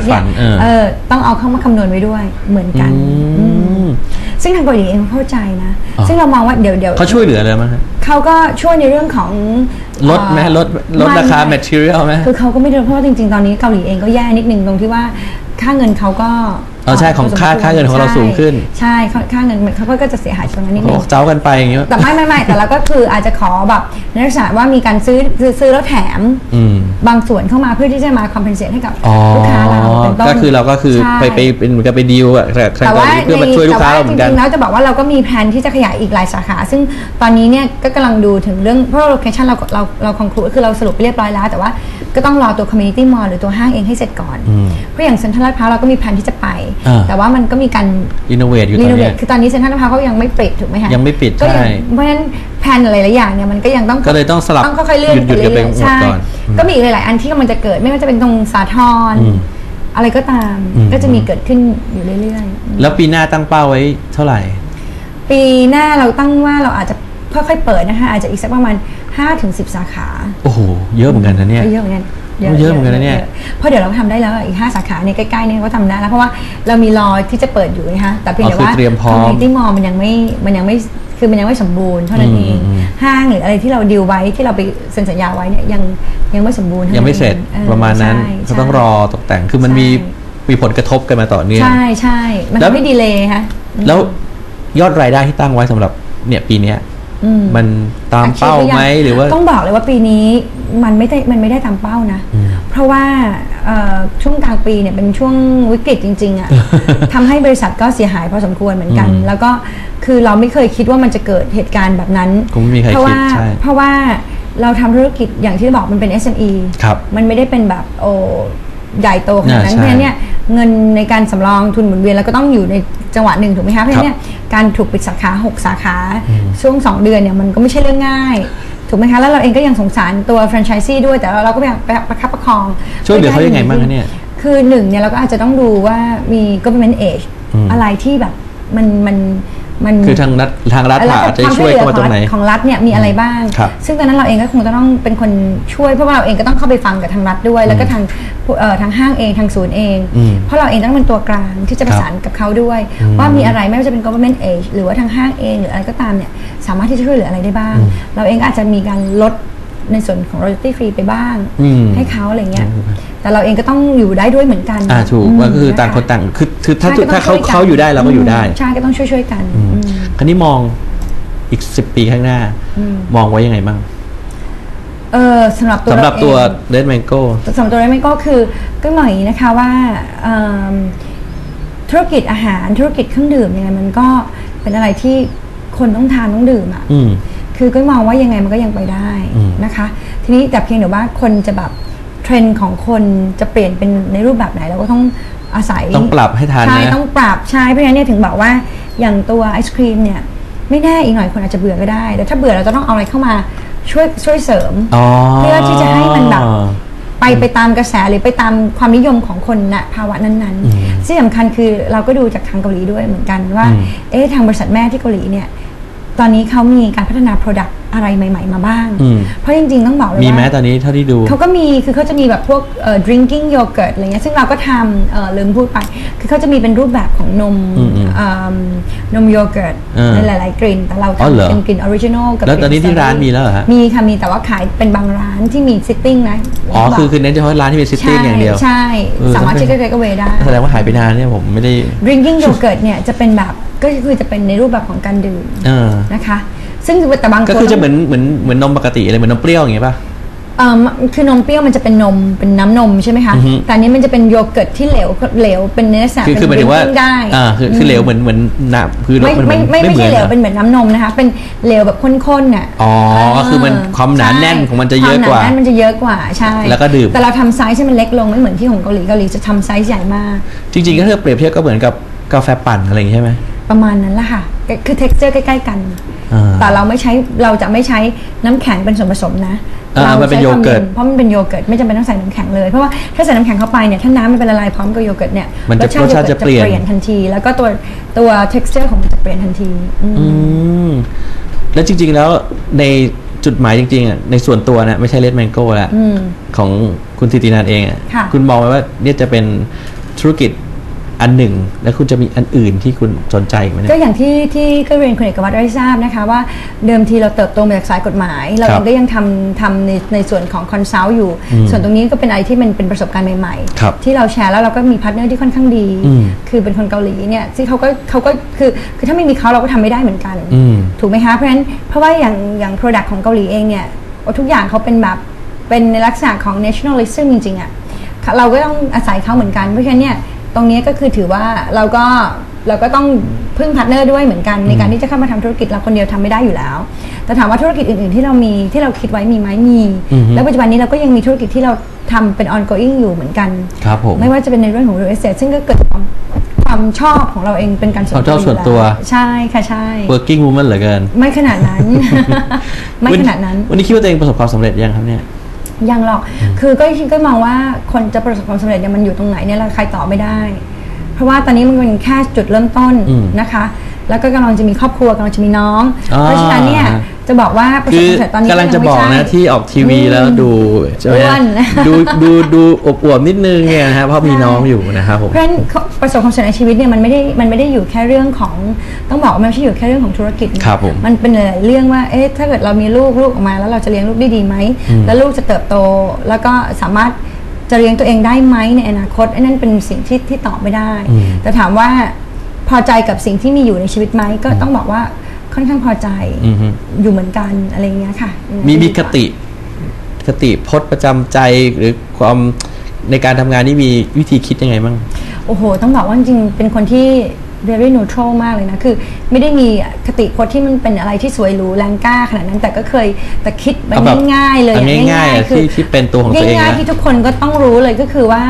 ดเนี่ยฝันเออเออต้องเอาเข้ามาคำนวณไว้ด้วยเหมือนกันอืมอืมซึ่งทางเกาหลีเองเข้าใจนะอ๋อซึ่งเรามองว่าเดี๋ยวเดี๋ยวเขาช่วยเหลืออะไรมั้งฮะเขาก็ช่วยในเรื่องของลดไหมเอ่อลดลดราคาไม่ material ไหมคือเขาก็ไม่ได้เพราะว่าจริง ๆ ตอนนี้เกาหลีเองก็แย่นิดนึงตรงที่ว่าค่าเงินเขาก็เออใช่ของพสมค่าควรค่าเงินของเราใช่สูงขึ้น ใช่ค่าค่าเงินมันเขาก็จะเสียหายตรงนั้นนิดเขานึบงอกเจ้ากันไปอย่างเงี้ยแต่ไม่ไม่ไม่แต่เราก็คืออาจจะขอแบบในลักษณะว่ามีการซื้อซื้อซื้อแล้วแถมอืมบางส่วนเข้ามาเพื่อที่จะมาคอมเพนเซตให้กับอ๋อลูกค้าเราเป็นต้นก็คือเราก็คือใช่ไปไปเป็นเหมือนกับไปดีลกับทางแต่เกาว่าหลีเพื่อมาช่วยลูกค้าเราเหมือนกันแต่ว่าจริงๆแล้วจะบอกว่าเราก็มีแผนที่จะขยายอีกหลายสาขา ซึ่งตอนนี้เนี่ยก็กำลังดูถึงเรื่องเพราะโลเคชันเราเราเราคอนคลูคือเราสรุปไปเรียบร้อยแล้ว แต่ว่าก็ต้องรอตัวคอมมูนิตี้มอลหรือตัวห้างเองให้เสร็จก่อนอืมเพราะอย่างเซ็นทรัลลาดพร้าวเราก็มีแผนที่จะไปอ่าแต่ว่ามันก็มีการอินโนเวทอยู่ตรีอนโนเวเนี้ทยคือตอนนี้เซ็นทรัลลาดพร้าวเขายังไม่ปิดถูกไหมคะยังไม่ปิดก็ยัใช่เพราะฉะนั้นแผนหลายๆอย่างเนี่ยมันก็ยังต้องก็เลยต้องสลับต้องค่อยๆเลื่อนหยุดๆกันไปเรื่อยหมดๆใช่ก่อนอืมก็มีอีกหลาย ๆ อันที่กำลังจะเกิดไม่ว่าจะเป็นตรงสาทรอืมอะไรก็ตามอืมก็จะมีเกิดขึ้นอยู่เรื่อยๆ แล้วปีหน้าตั้งเป้าไว้เท่าไหร่ ปีหน้าเราตั้งว่าเราอาจจะค่อยๆเปิดนะคะอาจจะอีกสักประมาณ 5ถึง10 สาขา โอ้โห เยอะเหมือนกันนะเนี่ยก็เยอะเหมือนกันเยอะเหมือนกันนะเนี่ยอะเพราะเดี๋ยวเราทำได้แล้วอีก 5 สาขาในใกล้ๆเนี่ยก็ทำได้แล้วเพราะว่าเรามีรอที่จะเปิดอยู่นะคะแต่เพียงแต่ว่าอ๋อคือเตรียมพร้อมที่มอมันยังไม่มันยังไม่คือมันยังไม่สมบูรณ์เท่านั้นเองอืมอืมห้างหรืออะไรที่เราดีลไว้ที่เราไปเซ็นสัญญาไว้เนี่ยยังยังไม่สมบูรณ์ท่ายังไม่เสร็จออประมาณนั้นใช่ก็ต้องรอตกแต่งคือมันมีใช่มีผลกระทบกันมาต่อเนื่องใช่ใช่มันแล้วทำให้ดีเลยฮะแล้วยอดรายได้ที่ตั้งไว้สำหรับเนี่ยปีเนี้ยอื มมันตามเป้าไหมหรือว่าต้องบอกเลยว่าปีนี้มันไม่ได้มันไม่ได้ตามเป้านะอืมเพราะว่าเอ่อช่วงกลางปีเนี่ยเป็นช่วงวิกฤตจริงๆอะ่ะทำให้บริษัทก็เสียหายพอสมควรเหมือนกันอืมแล้วก็คือเราไม่เคยคิดว่ามันจะเกิดเหตุการณ์แบบนั้นคงไม่มีใครเพราะว่าคิดใช่เพราะว่าเราทำธุรกิจอย่างที่บอกมันเป็น SME ครับมันไม่ได้เป็นแบบโอ้ใหญ่โตขนาดนั้นอ่าใช่เพราะฉะนั้นเนี่ยเงินในการสำรองทุนหมุนเวียนแล้วก็ต้องอยู่ใน จังหวะหนึ่งถูกไหมคะเพราะฉะนั้นเนี่ยการถูกปิดสาขาหกสาขาช่วง 2 เดือนเนี่ยมันก็ไม่ใช่เรื่องง่ายถูกไหมคะแล้วเราเองก็ยังสงสารตัวแฟรนไชส์ซีด้วยแต่เราเราก็พยายามประคับประคองช่วยเหลือเขายังไงบ้างคะเนี่ยคือหนึ่งเนี่ยเราก็อาจจะต้องดูว่ามี government age อืมอะไรที่แบบมันมันมั นคือทางรัฐทางรัฐแล้วอาจจะความช่วยเหลืเข้ามาตรงไหนของรัฐของรัฐเนี่ยมีอะไรบ้างครับซึ่งตอนนั้นเราเองก็คงจะต้องเป็นคนช่วยเพราะว่าเราเองก็ต้องเข้าไปฟังกับทางรัฐด้วย แล้วก็ทางผู้เอ่อทางห้างเองทางศูนย์เองอืมเพราะเราเองต้องเป็นตัวกลางที่จะประสานกับเขาด้วยอืมว่ามีอะไรไม่ว่าจะเป็น government age หรือว่าทางห้างเองหรืออะไรก็ตามเนี่ยสามารถที่จะช่วยเหลืออะไรได้บ้าง เราเองก็อาจจะมีการลดในส่วนของ royalty free ไปบ้างอืมให้เขาอะไรเงี้ยแต่เราเองก็ต้องอยู่ได้ด้วยเหมือนกันอ่าถูกมว่าก็คือต่างะะคนต่างคือคือถ้าใช่ก็ต้ถ้าองเขาช่วยกันเขาอยู่ได้เราก็อยู่ได้มใช่ก็ต้องช่วยช่วยๆกันอืมอืม คราวนี้มองอีกสิบปีข้างหน้าอืมมองไว้ยังไงบ้างเออสำหรับตัวสำหรับเาตัวเองเดนแมงโก้สำหรับตัวเรมันก็คือก็หน่อยางนี้นะคะว่าเอิ่มธุรกิจอาหารธุรกิจเครื่องดื่มยังไงมันก็เป็นอะไรที่คนต้องทานต้องดื่มอะอืมคือก็มองว่ายังไงมันก็ยังไปได้อืมนะคะ ทีนี้แต่เพียงแต่ว่าคนจะแบบเทรนด์ของคนจะเปลี่ยนเป็นในรูปแบบไหนเราก็ต้องอาศัยต้องปรับให้ทันใช่นะต้องปรับใช่เพราะฉะนั้นเนี่ยถึงบอกว่า อย่างตัวไอศครีมเนี่ยไม่แน่อีกหน่อยคนอาจจะเบื่อก็ได้ แต่ถ้าเบื่อเราจะต้องเอาอะไรเข้ามาช่วยช่วยเสริมอ๋อเพื่อที่จะให้มันแบบไปไปตามกระแสหรือไปตามความนิยมของคนณภาวะนั้นอืมๆที่สำคัญคือเราก็ดูจากทางเกาหลีด้วยเหมือนกันว่าอืมเอ๊ะทางบริษัทแม่ที่เกาหลีเนี่ยตอนนี้เขามีการพัฒนา Product อะไรใหม่ ๆ มาบ้างอืมเพราะจริงๆต้องบอกเลยมีว่าแม้ตอนนี้เท่าที่ดู เขาก็มีคือเขาจะมีแบบพวกเอ่อ drinking yogurt อะไรเงี้ยซึ่งเราก็ทำเอ่อลืมพูดไป คือเขาจะมีเป็นรูปแบบของนมอืมอืมเอิ่มนมโยเกิร์ตเออในหลาย ๆ กลิ่น แต่เราอ๋อเหรอทำเป็นกลิ่นออริจินอลกับแล้วตอนนี้กที่ลิ่ร้าน strawberry มีแล้วเหรอฮะมีค่ะมีแต่ว่าขายเป็นบางร้านที่มี sitting นะอ๋อคือคือเน้นเฉพาะร้านที่เป็นซิตี้อย่างเดียว ใช่เออสามารถที่จะ take away ได้แสดงว่าหายไปนานเนี่ยผมไม่ได้ drinking yogurt เนี่ยจะเป็นแบบก็คือจะเป็นในรูปแบบของการดื่มเออนะคะ ซึ่งแต่บางคนก็คือจะเหมือนเหมือนเหมือนนมปกติอะไรเหมือนนมเปรี้ยวอย่างเงี้ยป่ะเอ่อคือนมเปรี้ยวมันจะเป็นนมเป็นน้ำนมใช่ไหมคะอือฮึแต่อันนี้มันจะเป็นโยเกิร์ตที่เหลวเหลวเป็นเนื้อสัตว์คือคือหมายถึงว่าได้อ่าคือคือเหลวเหมือนเหมือนน้ำคือไม่นไม่ไม่ไม่เหมืใช่อนเหลวรอเป็นเหมือนน้ำนมนะคะเป็นเหลวแบบข้นๆน่ะอ๋อก็คือมันความหนาแน่นใช่ของมันจะเยอะกว่าคมหนาแน่นมันจะเยอะกว่าใช่แล้วก็ดื่มแต่เราทำไซส์ให้มันเล็กลงไม่เหมือนที่ของเกาหลีเกาหลีจะทำไซส์ใหญ่มาก จริงๆก็ถ้าเปรียบเทียบก็เหมือนกับกาแฟปั่นอะไรอย่างงี้ใช่ไหมประมาณนั้นแหละค่ะคือ texture ใกล้ๆกันอ่า แต่เราไม่ใช้เราจะไม่ใช้น้ำแข็งเป็นส่วนผสมนะอ่าเรามันเป็นใช้ความโยเกิร์ตเพราะมันเป็นโยเกิร์ตไม่จำเป็นต้องใส่น้ำแข็งเลยเพราะว่าถ้าใส่น้ำแข็งเข้าไปเนี่ยถ้าน้ำมันเป็นละลายพร้อมกับโยเกิร์ตเนี่ยมันจะรสชาติจะเปลี่ยนโยกิร์ตทันที แล้วก็ตัวตัว texture ของมันจะเปลี่ยนทันทีอืมอืมแล้วจริง ๆ แล้วในจุดหมายจริงๆอะในส่วนตัวนะไม่ใช่เลดแมงโก้ละอืมของคุณติตินันเองอะค่ะคุณมองไว้ว่าเนี่ยจะเป็นธุรกิจ อันหนึ่ง แล้วคุณจะมีอันอื่นที่คุณสนใจอีกไหมเนี่ก็ยอย่างที่ที่ก็เรียนคุณเอกวัตรได้ทราบนะคะว่าเดิมทีเราเติบโตมาจากสายกฎหมาย เราครัเอบงก็ยังทำทำในในส่วนของคอนซัลท์อยู่อืมส่วนตรงนี้ก็เป็นอะไรที่มันเป็นประสบการณ์ใหม่ครับที่เราแชร์แล้วเราก็มีพาร์ทเนอร์ที่ค่อนข้างดี อืมคือเป็นคนเกาหลีเนี่ยที่เขาก็เขาก็คือคือถ้าไม่มีเขาเราก็ทำไม่ได้เหมือนกัน อืม ถูกไหมคะเพราะฉะนั้นเพราะว่าอย่างอย่าง Product ของเกาหลีเองเนี่ยทุกอย่างเขาเป็นแบบเป็นในลักษณะของ nationalism จริงๆอะ่ะเราก็ต้องอาศัยเขาเหมือนกัน เพราะฉะนั้นเนี่ย ตรงนี้ก็คือถือว่าเราก็เราก็ต้องพึ่งพาร์ทเนอร์ด้วยเหมือนกันในการที่จะเข้ามาทำธุรกิจเราคนเดียวทำไม่ได้อยู่แล้ว แต่ถามว่าธุรกิจอื่น ๆ ที่เรามีที่เราคิดไว้มีไหมมีอือฮึแล้วปัจจุบันนี้เราก็ยังมีธุรกิจที่เราทำเป็น ongoing อยู่เหมือนกันครับผมไม่ว่าจะเป็นในเรื่องของ real estate ซึ่งก็เกิดจากความความชอบของเราเองเป็นการส่วนความชอบอยู่ส่วนตัวแล้ใช่ค่ะใช่ working woman เหลือเกิน ไม่ขนาดนั้น ไม่ขนาดนั้น วันนี้คิดว่าตัวเองประสบความสำเร็จยังครับเนี่ย ยังหรอก คือก็ก็มองว่าคนจะประสบความสำเร็จเนี่ยมันอยู่ตรงไหนเนี่ยเราใครตอบไม่ได้ เพราะว่าตอนนี้มันเป็นแค่จุดเริ่มต้นอืมนะคะ แล้วก็กำลังจะมีครอบครัวกำลังจะมีน้องอ่าเพราะฉะนั้นเนี่ยจะบอกว่าประสคืบอความสำเร็จตอนนี้กำลังจะบอกยันะไม่ใช่ ที่ออกทีวีอืมแล้วดูใช่ไหมอ้วฮะนดูดูดูอบอวบๆนิดนึงเนี่ยนะฮะเพราะมีน้องอยู่นะครับผม เพราะฉะนั้นประสบความสำเร็จในชีวิตเนี่ยมันไม่ได้มันไม่ได้อยู่แค่เรื่องของต้องบอกว่ามันไม่ใช่อยู่แค่เรื่องของธุรกิจนะครับผมมันเป็นหลายๆเรื่องว่าเอ๊ะถ้าเกิดเรามีลูกลูกออกมา แล้วเราจะเลี้ยงลูกได้ดีไหมอืมแล้วลูกจะเติบโต แล้วก็สามารถจะเลี้ยงตัวเองได้ไหมในอนาคตไอ้นั่นเป็นสิ่งที่ที่ตอบไม่ได้ อืม แต่ถามว่า พอใจกับสิ่งที่มีอยู่ในชีวิตไหมก็ต้องบอกว่าค่อนข้างพอใจอือฮึอยู่เหมือนกันอะไรอย่างเงี้ยค่ะ มีมีดีคว่าติคติพจน์ประจำใจหรือความในการทำงานนี่มีวิธีคิดยังไงบ้าง โอ้โห ต้องบอกว่าจริงๆเป็นคนที่ very neutral มากเลยนะ คือ ไม่ได้มีคติพจน์ที่มันเป็นอะไรที่สวยหรูแรงกล้าขนาดนั้นแต่ก็เคยแต่คิดแบบเอาแบบง่ายๆเลยเอาอย่างง่ายๆอะคือที่ที่เป็นตัวของตัวเองง่ายนะๆที่ทุกคนก็ต้องรู้เลยก็คือว่า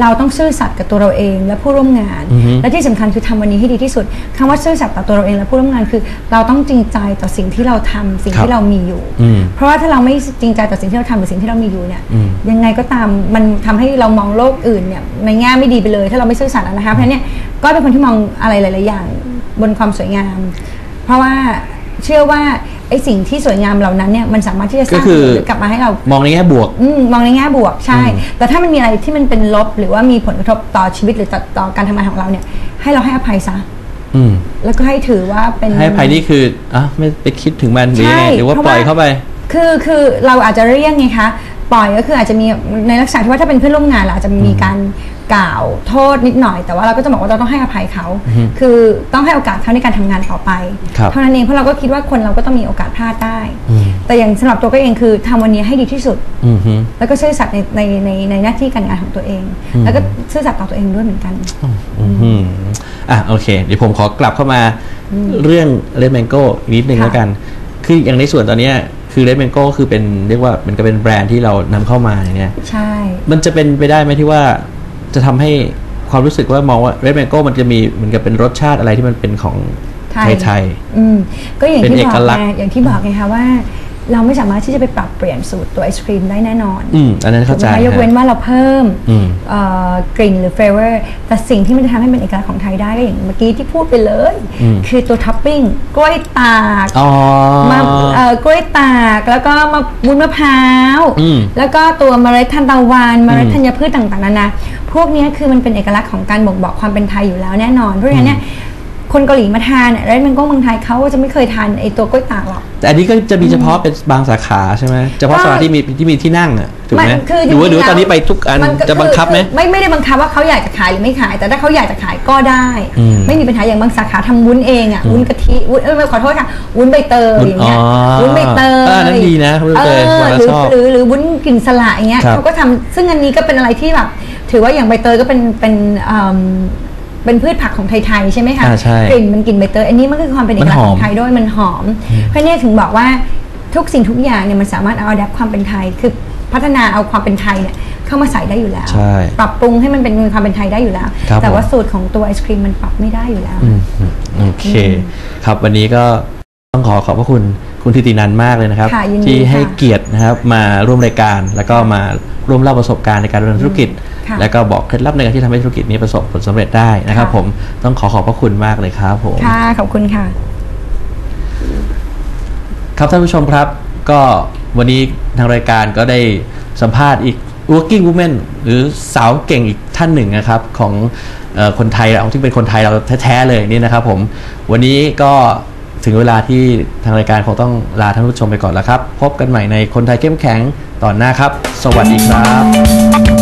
เราต้องซื่อสัตย์กับตัวเราเองและผู้ร่วมงาน อือฮึ และที่สำคัญคือทำวันนี้ให้ดีที่สุดคำว่าซื่อสัตย์ต่อตัวเราเองและผู้ร่วมงานคือ เราต้องจริงใจต่อสิ่งที่เราทำสิ่งครับที่เรามีอยู่ อืม เพราะว่าถ้าเราไม่จริงใจต่อสิ่งที่เราทำหรือสิ่งที่เรามีอยู่เนี่ยอืมยังไงก็ตามมันทำให้เรามองโลกอื่นเนี่ยในแง่ไม่ดีไปเลย ถ้าเราไม่ซื่อสัตย์อะนะคะเพราะฉะนั้นเนี่ยก็เป็นคนที่มองอะไรหลาย ๆ อย่าง บนความสวยงาม เพราะว่าเชื่อว่าไอ้สิ่งที่สวยงามเหล่านั้นเนี่ยมันสามารถที่จะสร้างก็คือผลหรือกลับมาให้เรา มองในแง่บวก อืมมองในแง่บวกใช่อืมแต่ถ้ามันมีอะไรที่มันเป็นลบ หรือว่ามีผลกระทบต่อชีวิตหรือต่อต่อการทำงานของเราเนี่ย ให้เราให้อภัยซะ อืม แล้วก็ให้ถือว่าเป็น ให้อภัยนี่คืออะไม่ไปคิดถึงมันหรือยังไงใช่หรือว่าเพราะปล่อยว่าเข้าไป คือคือเราอาจจะเรียกไงคะ ปล่อยก็คืออาจจะมีในลักษณะที่ว่าถ้าเป็นเพื่อนร่วมงานเราอาจจะมีการ กล่าวโทษนิดหน่อย แต่ว่าเราก็จะบอกว่าเราต้องให้อภัยเขาอือฮึคือต้องให้โอกาสเขาในการทำงานต่อไปครับเท่านั้นเองเพราะเราก็คิดว่าคนเราก็ต้องมีโอกาสพลาดได้อืมแต่อย่างสำหรับตัวก็เองคือทำวันนี้ให้ดีที่สุดอืมฮึแล้วก็ซื่อสัตย์ในในในในหน้าที่การงานของตัวเองอืมแล้วก็ซื่อสัตย์ต่อตัวเองด้วยเหมือนกันอืมฮึอะโอเค เดี๋ยวผมขอกลับเข้ามาเรื่องเลดแมงโก้นิดนึงค่ะแล้วกัน คืออย่างในส่วนตอนเนี้ยคือเลดแมงโก้คือเป็นเรียกว่ามันก็เป็นแบรนด์ที่เรานำเข้ามาอย่างเงี้ยใช่ มันจะเป็นไปได้ไหมที่ว่า จะทำให้ความรู้สึกว่ามองว่าเรดแมงโก้มันจะมีเหมือนกับเป็นรสชาติอะไรที่มันเป็นของไทยไทยอืมก็อย่างเป็นที่เอบอกกลักษณ์ไงอย่างที่บอกไงคะว่า เราไม่สามารถที่จะไปปรับเปลี่ยนสูตรตัวไอศครีมได้แน่นอนอืมอันนั้นถูเข้ากไหใจมคะยกเว้นฮะว่าเราเพิ่มอืมเอ่อกลิ่นหรือเฟเวอร์แต่สิ่งที่มันจะทำให้เป็นเอกลักษณ์ของไทยได้ก็อย่างเมื่อกี้ที่พูดไปเลยอืมคือตัวท็อปปิ้งกล้วยตากอ๋อมาเอ่อกล้วยตากแล้วก็มาวุ้นมะพร้าวอืมแล้วก็ตัวเมล็ดทานตะวันเมล็ดอืมธัญพืชต่างๆนานา พวกเนี้ยคือมันเป็นเอกลักษณ์ของการบ่งบอกความเป็นไทยอยู่แล้วแน่นอน เพราะฉะนั้นเนี่ยคนเกาหลีมาทานเนี่ยแล้วมันก็เมืองไทยเขาก็จะไม่เคยทานไอตัวกล้วยตากหรอกแต่อันนี้ก็จะมีเฉพาะเป็นบางสาขาใช่ไหมเฉพาะก็สาขาที่มีที่มีที่นั่งอะถูกไหมนคือหรือว่าหจรือๆว่าตอนนี้ไปทุกอันมัก็จะบังคับไหมอไม่ไม่ได้บังคับว่าเขาอยากจะขายหรือไม่ขาย แต่ถ้าเขาอยากจะขายก็ได้อืมไม่มีปัญหาอย่างบางสาขาทำวุ้นเองอะวุ้นกะทิวุ้นเออขอโทษค่ะวุ้นใบเตยวุ้นอย่างเงี้ยอ๋อวุ้นใบเตยเอออันนั้นดีนะวุ้นใบเตยออฟังแล้วหรือชอบหรือหรือวุ้นกลิ่นสละอย่างเงี้ยครับเขาก็ทำซึ่งอันนี้ก็เป็นอะไรที่แบบ ถือว่าอย่างใบเตยก็เป็นเป็นอืมเป็นพืชผักของไทยๆใช่ไหมคะอ่าใช่กลิ่นมันกลิ่นใบเตยอันนี้มันก็คือความเป็นเอกลักษณ์ของไทยด้วยมันหอม เพราะเนี่ยถึงบอกว่าทุกสิ่งทุกอย่างเนี่ยมันสามารถเอาดับความเป็นไทย คือพัฒนาเอาความเป็นไทยเนี่ยเข้ามาใส่ได้อยู่แล้วใช่ปรับปรุงให้มันเป็นความเป็นไทยได้อยู่แล้วครับแต่ว่าผมสูตรของตัวไอศครีมมันปรับไม่ได้อยู่แล้วอืมอืมโอเค ครับวันนี้ก็ ต้องขอขอบพระคุณคุณทิตินันมากเลยนะครับ ค่ะยินดีที่ให้ค่ะเกียรตินะครับมาร่วมรายการ แล้วก็มาร่วมเล่าประสบการณ์ในการดำเนินธุรกิจ ค่ะ แล้วก็บอกเคล็ดลับในการที่ทำให้ธุรกิจนี้ประสบผลสำเร็จได้นะครับค่ะผมต้องขอขอบพระคุณมากเลยครับผม ค่ะ ขอบคุณค่ะ ครับท่านผู้ชมครับก็วันนี้ทางรายการก็ได้สัมภาษณ์อีก working woman หรือสาวเก่งอีกท่านหนึ่งนะครับ ของเออคนไทยเราที่เป็นคนไทยเราแท้ ๆ เลยนี่นะครับผม วันนี้ก็ ถึงเวลาที่ทางรายการคงต้องลาท่านผู้ชมไปก่อนแล้วครับ พบกันใหม่ในคนไทยเข้มแข็งตอนหน้าครับ สวัสดีครับ